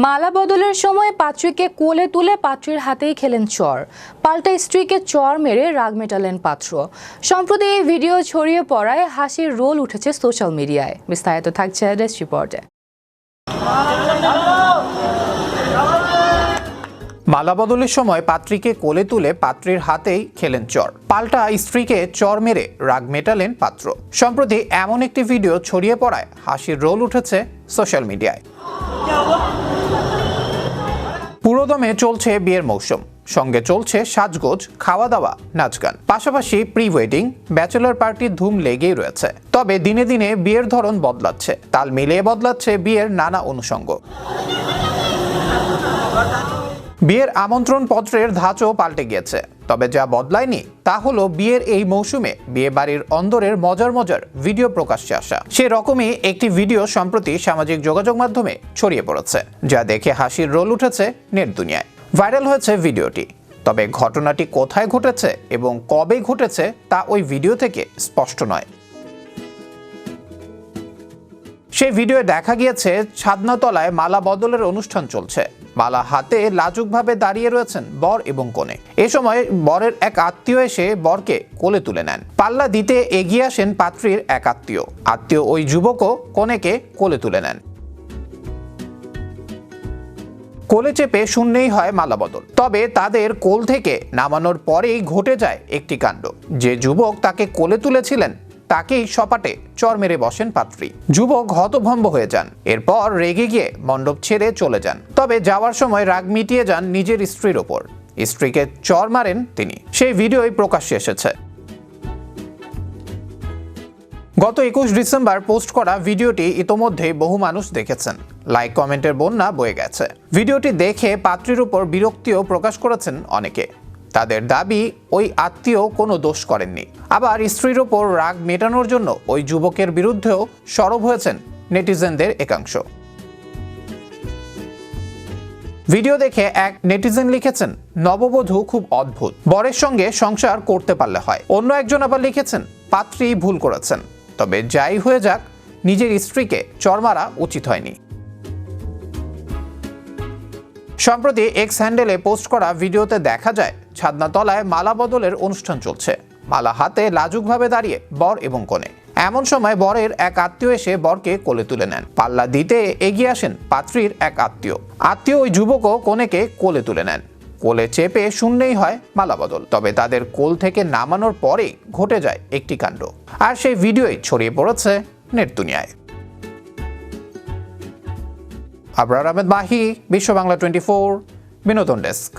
মালা বদলের সময় পাত্রীকে কোলে তুলে পাত্রীর হাতেই খেলেন চর। পাল্টা স্ত্রীকে চর মেরে রাগ মেটালেন পাত্র। সম্প্রতি এই ভিডিও ছড়িয়ে পড়ায় হাসির রোল উঠেছে সোশ্যাল মিডিয়ায়। বিস্তারিত থাকছে ডেস্ক রিপোর্টে। মালা বদলের সময় পাত্রীকে কোলে তুলে পাত্রীর হাতেই খেলেন চর। পাল্টা স্ত্রীকে চর মেরে রাগ মেটালেন পাত্র। সম্প্রতি এমন একটি ভিডিও ছড়িয়ে পড়ায় হাসির রোল উঠেছে সোশ্যাল মিডিয়ায়। পুরোদমে চলছে বিয়ের মৌসুম। সঙ্গে চলছে সাজগোজ খাওয়া দাওয়া নাচ গান পাশাপাশি প্রি ওয়েডিং ব্যাচেলর পার্টির ধুম লেগেই রয়েছে। তবে দিনে দিনে বিয়ের ধরন বদলাচ্ছে। তাল মিলিয়ে বদলাচ্ছে বিয়ের নানা অনুষঙ্গ। বিয়ের আমন্ত্রণ পত্রের ধাঁচও পাল্টে গিয়েছে। তবে যা বদলায়নি তা হলো বিয়ের এই মৌসুমে বিয়ে বাড়ির অন্দরের মজার মজার ভিডিও প্রকাশ্যে আসা। সে রকমই একটি ভিডিও সম্প্রতি সামাজিক যোগাযোগ মাধ্যমে ছড়িয়ে পড়েছে, যা দেখে হাসির রোল উঠেছে নেট দুনিয়ায়। ভাইরাল হয়েছে ভিডিওটি। তবে ঘটনাটি কোথায় ঘটেছে এবং কবে ঘটেছে তা ওই ভিডিও থেকে স্পষ্ট নয়। সেই ভিডিওয়ে দেখা গিয়েছে ছাদনাতলায় মালা বদলের অনুষ্ঠান চলছে। মালা হাতে লাজুকভাবে দাঁড়িয়ে রয়েছেন বর এবং কনে। এ সময় বরের এক আত্মীয় এসে বরকে কোলে তুলে নেন। পাল্লা দিতে এগিয়ে আসেন পাত্রীর এক আত্মীয়। আত্মীয় ওই যুবকও কনেকে কোলে তুলে নেন। কোলে চেপে শূন্যেই হয় মালাবদল তবে তাদের কোল থেকে নামানোর পরেই ঘটে যায় একটি কাণ্ড। যে যুবক তাকে কোলে তুলেছিলেন তাকেই সপাটে চর মেরে বসেন পাত্রী। যুবক হতভম্ব হয়ে যান। এরপর রেগে গিয়ে মণ্ডপ ছেড়ে চলে যান। তবে যাওয়ার সময় রাগ মিটিয়ে যান নিজের স্ত্রীর ওপর। স্ত্রীকে চর মারেন তিনি। সেই ভিডিওই প্রকাশ্যে এসেছে। গত একুশ ডিসেম্বর পোস্ট করা ভিডিওটি ইতোমধ্যে বহু মানুষ দেখেছেন। লাইক, কমেন্টের বন্যা বয়ে গেছে। ভিডিওটি দেখে পাত্রীর উপর বিরক্তিও প্রকাশ করেছেন অনেকে। তাদের দাবি, ওই আত্মীয় কোনো দোষ করেননি। আবার স্ত্রীর ওপর রাগ মেটানোর জন্য ওই যুবকের বিরুদ্ধেও সরব হয়েছেন নেটিজেনদের একাংশ। ভিডিও দেখে এক নেটিজেন লিখেছেন, নববধূ খুব অদ্ভুত। বরের সঙ্গে সংসার করতে পারলে হয়। অন্য একজন আবার লিখেছেন, পাত্রী ভুল করেছেন। তবে যাই হয়ে যাক, নিজের স্ত্রীকে চরমারা উচিত হয়নি। সম্প্রতি এক্স হ্যান্ডেলে পোস্ট করা ভিডিওতে দেখা যায়, ছাদনাতলায় মালা বদলের অনুষ্ঠান চলছে। মালা হাতে লাজুকভাবে দাঁড়িয়ে বর এবং কনে। এমন সময় বরের এক আত্মীয় এসে বরকে কোলে তুলে নেন। পাল্লা দিতে এগিয়ে আসেন পাত্রীর এক আত্মীয়। আত্মীয় ওই যুবকও কনেকে কোলে তুলে নেন। কোলে চেপে শূন্যই হয় মালাবদল তবে তাদের কোল থেকে নামানোর পরেই ঘটে যায় একটি কাণ্ড। আর সেই ভিডিওই ছড়িয়ে পড়েছে নেট দুনিয়ায়। আবরার আহমেদ মাহি বিশ্ব বাংলা টোয়েন্টি বিনোদন ডেস্ক।